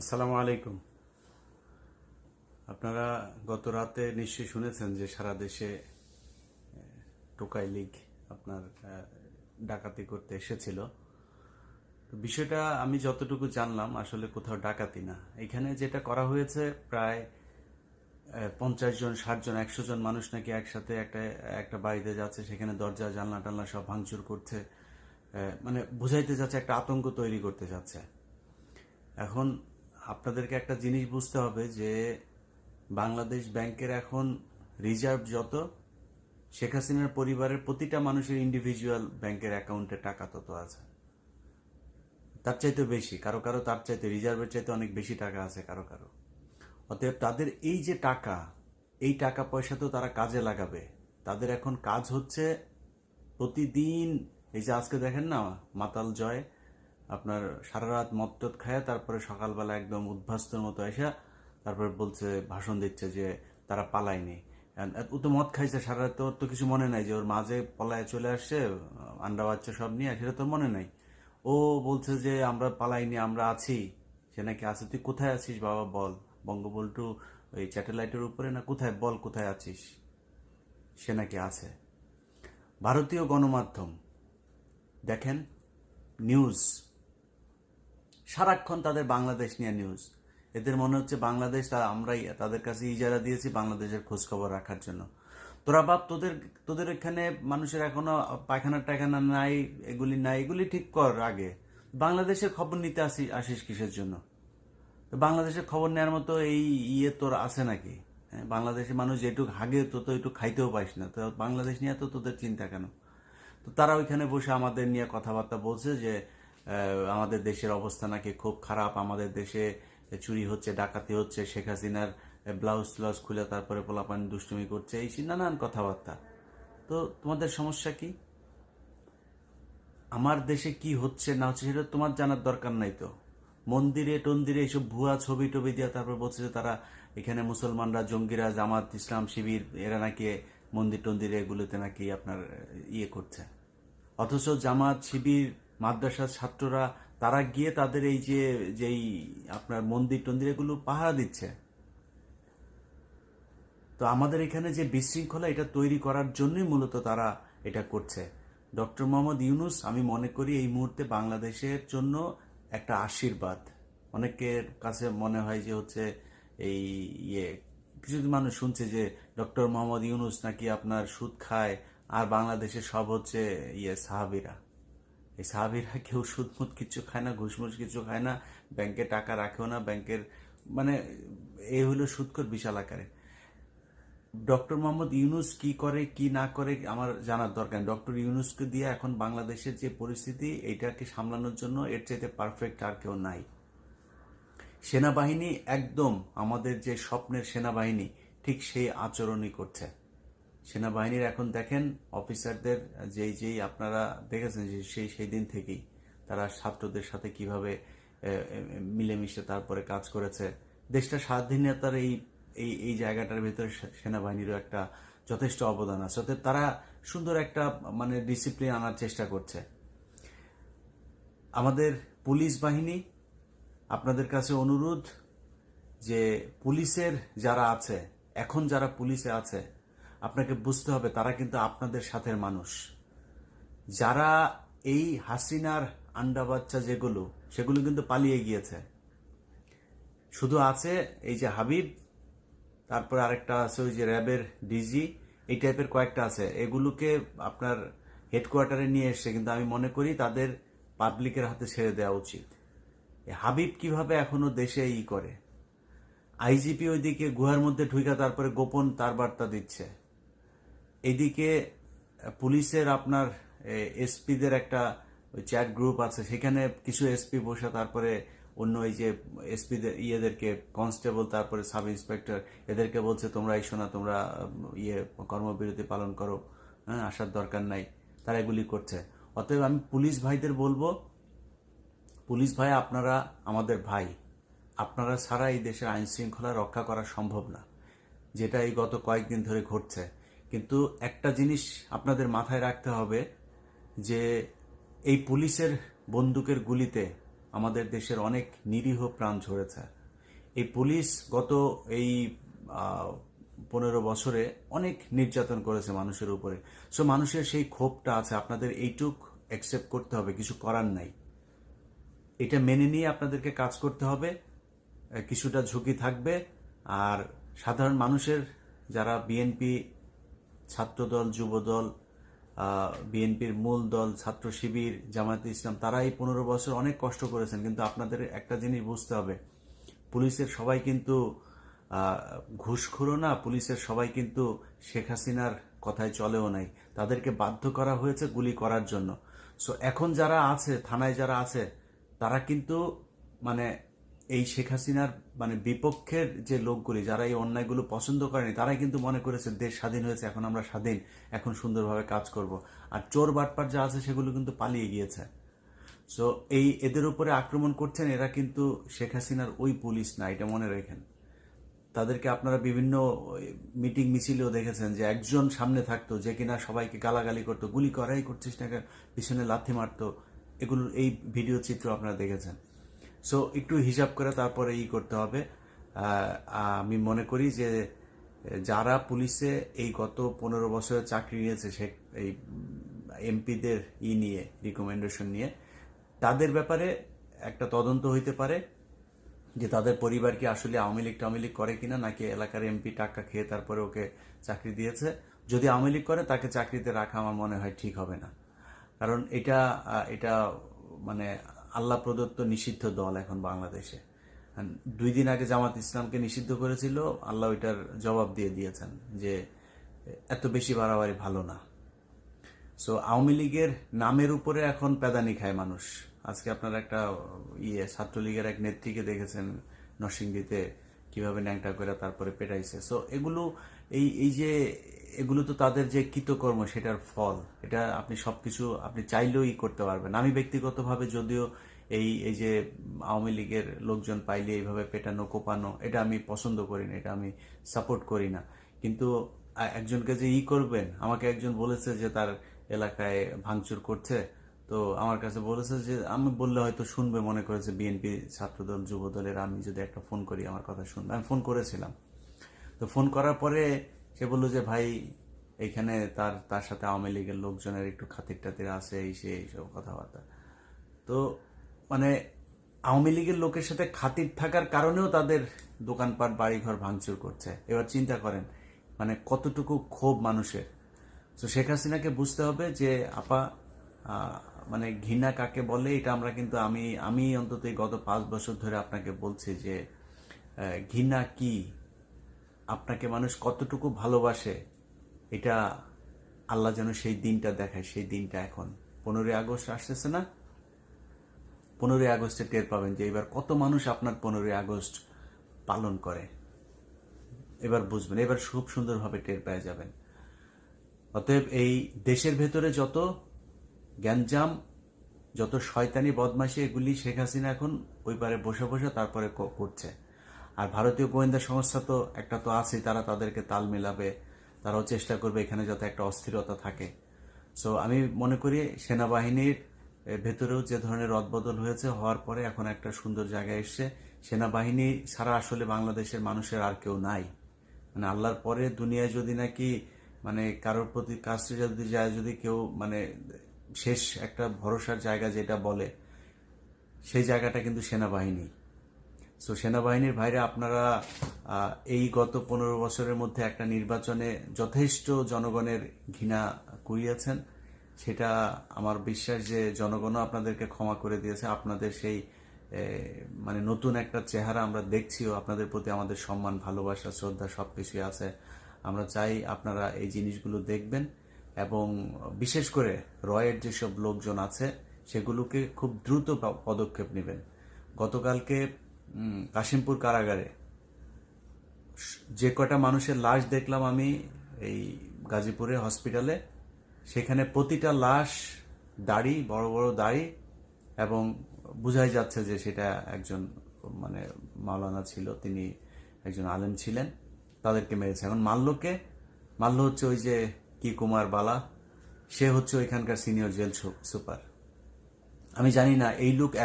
আসসালামু আলাইকুম। আপনারা গত রাতে নিশ্চয়ই শুনেছেন যে সারা দেশে টোকাই লীগ আপনার ডাকাতি করতে এসেছিল। বিষয়টা আমি যতটুকু জানলাম, আসলে কোথাও ডাকাতি না। এখানে যেটা করা হয়েছে, প্রায় পঞ্চাশ জন, ষাট জন, একশো জন মানুষ নাকি একসাথে একটা একটা বাড়িতে যাচ্ছে, সেখানে দরজা, জানলা টানলা সব ভাঙচুর করছে মানে বুঝাইতে যাচ্ছে একটা আতঙ্ক তৈরি করতে যাচ্ছে। এখন আপনাদেরকে একটা জিনিস বুঝতে হবে যে বাংলাদেশ ব্যাংকের এখন রিজার্ভ যত, শেখ হাসিনার পরিবারের প্রতিটা মানুষের ইন্ডিভিজুয়াল ব্যাংকের অ্যাকাউন্টে টাকা তত আছে। তার চাইতে বেশি, কারও কারও তার চাইতে, রিজার্ভের চাইতে অনেক বেশি টাকা আছে কারও কারও। অতএব তাদের এই যে টাকা, এই টাকা পয়সা তো তারা কাজে লাগাবে। তাদের এখন কাজ হচ্ছে প্রতিদিন, এই যে আজকে দেখেন না, মাতাল জয় আপনার সারা রাত মত্তত খায় তারপরে সকালবেলা একদম উদ্ভাস্তর মতো আসা তারপরে বলছে, ভাষণ দিচ্ছে যে তারা পালায়নি। ও তো মদ খাইছে সারা রাত ওর তো কিছু মনে নাই যে ওর মাঝে পলায় চলে আসছে, আন্ডা বাচ্চা সব নিয়ে, সেটা তো মনে নাই। ও বলছে যে আমরা পালাইনি, আমরা আছি। সে নাকি আছে, তুই কোথায় আছিস বাবা বল। বঙ্গবন্ধু ওই স্যাটেলাইটের উপরে না কোথায়? বল কোথায় আছিস? সে নাকি আছে। ভারতীয় গণমাধ্যম, দেখেন, নিউজ। সারাক্ষণ তাদের বাংলাদেশ নিয়ে নিউজ এদের মনে হচ্ছে বাংলাদেশ তা আমরাই তাদের কাছে ইজারা দিয়েছি বাংলাদেশের খোঁজখবর রাখার জন্য। তোরা বাপ তোদের তোদের এখানে মানুষের এখনও পায়খানা টায়খানা নাই এগুলি নাই এগুলি ঠিক কর আগে। বাংলাদেশের খবর নিতে আসি আসিস কিসের জন্য? বাংলাদেশের খবর নেওয়ার মতো এই ইয়ে তোর আছে নাকি? হ্যাঁ, বাংলাদেশের মানুষ যেটুক হাগে তো তো একটু খাইতেও পাইস না। তো বাংলাদেশ নিয়ে তো তোদের চিন্তা কেন? তো তারা ওইখানে বসে আমাদের নিয়ে কথাবার্তা বলছে যে আমাদের দেশের অবস্থা নাকি খুব খারাপ। আমাদের দেশে চুরি হচ্ছে, ডাকাতি হচ্ছে। শেখ হাসিনার ব্লাউজ ট্লাউজ খুলে তারপরে পোলাপান দুষ্টুমি করছে। এই নানান কথাবার্তা। তো তোমাদের সমস্যা কি? আমার দেশে কি হচ্ছে না হচ্ছে সেটা তোমার জানার দরকার নাই তো। মন্দিরে টন্দিরে এইসব ভুয়া ছবি টবি দিয়ে তারপর বলছে যে তারা এখানে মুসলমানরা, জঙ্গিরা, জামাত, ইসলাম, শিবির, এরা নাকি মন্দির টন্দিরে এগুলোতে নাকি আপনার ইয়ে করছে। অথচ জামাত, শিবির মাদ্রাসার ছাত্ররা, তারা গিয়ে তাদের এই যে, যেই আপনার মন্দির টন্দির, এগুলো পাহারা দিচ্ছে। তো আমাদের এখানে যে বিশৃঙ্খলা, এটা তৈরি করার জন্যই মূলত তারা এটা করছে। ডক্টর মোহাম্মদ ইউনুস, আমি মনে করি এই মুহূর্তে বাংলাদেশের জন্য একটা আশীর্বাদ। অনেকের কাছে মনে হয় যে হচ্ছে এই ইয়ে কিছু মানুষ শুনছে যে ডক্টর মোহাম্মদ ইউনুস নাকি আপনার সুদ খায়, আর বাংলাদেশের সব হচ্ছে ইয়ে সাহাবিরা। এই সাহাবিরা কেউ সুদমুদ কিছু খায় না, ঘুষমুষ কিছু খায় না, ব্যাংকে টাকা রাখেও না, ব্যাংকের মানে এই হলো সুদকর বিশাল আকারে। ডক্টর মোহাম্মদ ইউনুস কি করে, কি না করে, আমার জানার দরকার ডক্টর ইউনুসকে দিয়ে এখন বাংলাদেশের যে পরিস্থিতি এটাকে সামলানোর জন্য এর চাইতে পারফেক্ট আর কেউ নাই। সেনাবাহিনী একদম আমাদের যে স্বপ্নের সেনাবাহিনী, ঠিক সেই আচরণই করছে। সেনাবাহিনীর এখন দেখেন অফিসারদের যেই যেই আপনারা দেখেছেন যে সেই সেই দিন থেকেই তারা ছাত্রদের সাথে কীভাবে মিলেমিশে তারপরে কাজ করেছে। দেশটা স্বাধীনতার এই এই এই জায়গাটার ভিতরে সেনাবাহিনীরও একটা যথেষ্ট অবদান আছে। অতএব তারা সুন্দর একটা মানে ডিসিপ্লিন আনার চেষ্টা করছে। আমাদের পুলিশ বাহিনী, আপনাদের কাছে অনুরোধ যে পুলিশের যারা আছে, এখন যারা পুলিশে আছে আপনাকে বুঝতে হবে তারা কিন্তু আপনাদের সাথের মানুষ। যারা এই হাসিনার আন্ডা বাচ্চা যেগুলো, সেগুলো কিন্তু পালিয়ে গিয়েছে। শুধু আছে এই যে হাবিব, তারপরে আরেকটা আছে ওই যে র্যাবের ডিজি, এই টাইপের কয়েকটা আছে। এগুলোকে আপনার হেডকোয়ার্টারে নিয়ে এসছে কিন্তু আমি মনে করি তাদের পাবলিকের হাতে ছেড়ে দেওয়া উচিত। হাবিব কীভাবে এখনও দেশে ই করে? আইজিপি ওইদিকে গুহার মধ্যে ঢুকা তারপরে গোপন তার বার্তা দিচ্ছে। এদিকে পুলিশের আপনার এসপিদের একটা চ্যাট গ্রুপ আছে। সেখানে কিছু এসপি বসে, তারপরে অন্য এই যে এসপিদের, ইয়েদেরকে, কনস্টেবল, তারপরে সাব ইন্সপেক্টর, এদেরকে বলছে, তোমরা এসো না, তোমরা ইয়ে কর্মবিরতি পালন করো। হ্যাঁ আসার দরকার নাই। তারা এগুলি করছে। অতএব আমি পুলিশ ভাইদের বলব, পুলিশ ভাই আপনারা, আমাদের ভাই, আপনারা ছাড়া এই দেশের আইন শৃঙ্খলা রক্ষা করা সম্ভব না, যেটা এই গত কয়েকদিন ধরে ঘটছে। কিন্তু একটা জিনিস আপনাদের মাথায় রাখতে হবে যে এই পুলিশের বন্দুকের গুলিতে আমাদের দেশের অনেক নিরীহ প্রাণ ঝরেছে। এই পুলিশ গত এই পনেরো বছরে অনেক নির্যাতন করেছে মানুষের উপরে। সো মানুষের সেই ক্ষোভটা আছে, আপনাদের এইটুক অ্যাকসেপ্ট করতে হবে, কিছু করার নাই। এটা মেনে নিয়ে আপনাদেরকে কাজ করতে হবে কিছুটা ঝুঁকি থাকবে। আর সাধারণ মানুষের, যারা বিএনপি ছাত্রদল যুবদল বিএনপির মূল দল ছাত্র শিবির জামায়াতে ইসলাম তারা এই পনেরো বছর অনেক কষ্ট করেছেন। কিন্তু আপনাদের একটা জিনিস বুঝতে হবে পুলিশের সবাই কিন্তু আহ, ঘুষখোরও না পুলিশের সবাই কিন্তু শেখ হাসিনার কথায় চলেও নাই। তাদেরকে বাধ্য করা হয়েছে গুলি করার জন্য। সো এখন যারা আছে থানায় যারা আছে তারা কিন্তু মানে এই শেখ হাসিনার মানে বিপক্ষের যে লোকগুলি, যারা এই অন্যায়গুলো পছন্দ করেনি, তারাই কিন্তু মনে করেছে দেশ স্বাধীন হয়েছে, এখন আমরা স্বাধীন, এখন সুন্দরভাবে কাজ করব। আর চোর বাটপার যা আছে সেগুলো কিন্তু পালিয়ে গিয়েছে। সো এই এদের উপরে আক্রমণ করছেন, এরা কিন্তু শেখ হাসিনার ওই পুলিশ না, এটা মনে রাখেন। তাদেরকে আপনারা বিভিন্ন মিটিং মিছিলেও দেখেছেন যে একজন সামনে থাকতো, যে কিনা সবাইকে গালাগালি করতো, গুলি করাই করছিস না? পিছনে লাথি মারতো এগুলো এই ভিডিও চিত্র আপনারা দেখেছেন। সো একটু হিসাব করে তারপরে ই করতে হবে। আমি মনে করি যে, যারা পুলিশে এই গত পনেরো বছরের চাকরি নিয়েছে, সে, এই এমপিদের ই নিয়ে রিকমেন্ডেশন নিয়ে, তাদের ব্যাপারে একটা তদন্ত হইতে পারে যে, তাদের পরিবার কি আসলে আওয়ামী লীগ টাওয়ামী লীগ করে কিনা, নাকি এলাকার এমপি টাকা খেয়ে তারপরে ওকে চাকরি দিয়েছে। যদি আওয়ামী লীগ করে, তাকে চাকরিতে রাখা আমার মনে হয় ঠিক হবে না। কারণ এটা এটা মানে আল্লাহ প্রদত্ত নিষিদ্ধ দল এখন বাংলাদেশে। দুই দিন আগে জামাত ইসলামকে নিষিদ্ধ করেছিল, আল্লাহ ওইটার জবাব দিয়ে দিয়েছেন যে, এত বেশি বাড়াবাড়ি ভালো না। সো আওয়ামী লীগের নামের উপরে এখন পেদানি খায় মানুষ। আজকে আপনারা একটা ইয়ে ছাত্রলীগের এক নেত্রীকে দেখেছেন নরসিংদীতে কীভাবে ন্যাংটা করে তারপরে পেটাইছে। সো এগুলো এই এই যে এগুলো তো তাদের যে কৃতকর্ম, সেটার ফল। এটা আপনি সবকিছু আপনি চাইলেও ই করতে পারবেন। আমি ব্যক্তিগতভাবে যদিও এই এই যে আওয়ামী লীগের লোকজন পাইলে এইভাবে পেটানো, কোপানো, এটা আমি পছন্দ করি না, এটা আমি সাপোর্ট করি না। কিন্তু একজনকে যে ই করবেন, আমাকে একজন বলেছে যে তার এলাকায় ভাঙচুর করছে, তো আমার কাছে বলেছে যে, আমি বললে হয়তো শুনবে, মনে করেছে, বিএনপি ছাত্রদল, যুবদলের, আমি যদি একটা ফোন করি, আমার কথা শুনবে। আমি ফোন করেছিলাম। তো ফোন করার পরে সে বলল যে, ভাই এইখানে তার তার সাথে আওয়ামী লীগের লোকজনের একটু খাতির টাতির আছে, এই সে এইসব কথাবার্তা। তো মানে আওয়ামী লীগের লোকের সাথে খাতির থাকার কারণেও তাদের দোকানপাট, বাড়িঘর ভাঙচুর করছে। এবার চিন্তা করেন মানে কতটুকু ক্ষোভ মানুষের। তো শেখ হাসিনাকে বুঝতে হবে যে, আপা মানে ঘৃণা কাকে বলে, এটা আমরা কিন্তু আমি আমি অন্তত গত পাঁচ বছর ধরে আপনাকে বলছি যে ঘৃণা কি? আপনাকে মানুষ কতটুকু ভালোবাসে, এটা আল্লাহ যেন সেই দিনটা দেখায়, সেই দিনটা এখন। পনেরোই আগস্ট আসতেছে না? পনেরোই আগস্টে টের পাবেন যে এবার কত মানুষ আপনার পনেরোই আগস্ট পালন করে। এবার বুঝবেন, এবার খুব সুন্দরভাবে টের পেয়ে যাবেন। অতএব এই দেশের ভেতরে যত গ্যাঞ্জাম, যত শয়তানি বদমাশি এগুলি শেখ হাসিনা এখন ওই পারে বসে বসে তারপরে করছে। আর ভারতীয় গোয়েন্দা সংস্থা তো, একটা তো আছেই, তারা তাদেরকে তাল মেলাবে, তারাও চেষ্টা করবে এখানে যাতে একটা অস্থিরতা থাকে। সো আমি মনে করি সেনাবাহিনীর ভেতরেও যে ধরনের রদবদল হয়েছে, হওয়ার পরে এখন একটা সুন্দর জায়গায় এসছে। সেনাবাহিনী ছাড়া আসলে বাংলাদেশের মানুষের আর কেউ নাই। মানে আল্লাহর পরে দুনিয়ায় যদি নাকি মানে কারোর প্রতি কাছে যদি যায়, যদি কেউ মানে শেষ একটা ভরসার জায়গা যেটা বলে, সেই জায়গাটা কিন্তু সেনাবাহিনী। সো সেনাবাহিনীর ভাইরা আপনারা এই গত পনেরো বছরের মধ্যে একটা নির্বাচনে যথেষ্ট জনগণের ঘৃণা কুড়িয়েছেন। সেটা আমার বিশ্বাস যে জনগণও আপনাদেরকে ক্ষমা করে দিয়েছে। আপনাদের সেই মানে নতুন একটা চেহারা আমরা দেখছিও। আপনাদের প্রতি আমাদের সম্মান, ভালোবাসা, শ্রদ্ধা সবকিছুই আছে। আমরা চাই আপনারা এই জিনিসগুলো দেখবেন এবং বিশেষ করে রয়ের যেসব লোকজন আছে, সেগুলোকে খুব দ্রুত পদক্ষেপ নেবেন। গতকালকে কাশিমপুর কারাগারে। যে কটা মানুষের লাশ দেখলাম আমি এই গাজীপুরে হসপিটালে, সেখানে প্রতিটা লাশ দাড়ি, বড় বড় দাড়ি, এবং বোঝাই যাচ্ছে যে সেটা একজন মানে মাওলানা ছিল, তিনি একজন আলেম ছিলেন, তাদেরকে মেরেছে। এখন মাল্যকে, মাল্য হচ্ছে ওই যে কি কুমার বালা, সে হচ্ছে ওইখানকার সিনিয়র জেল সুপার। আমি জানি না, এই লোক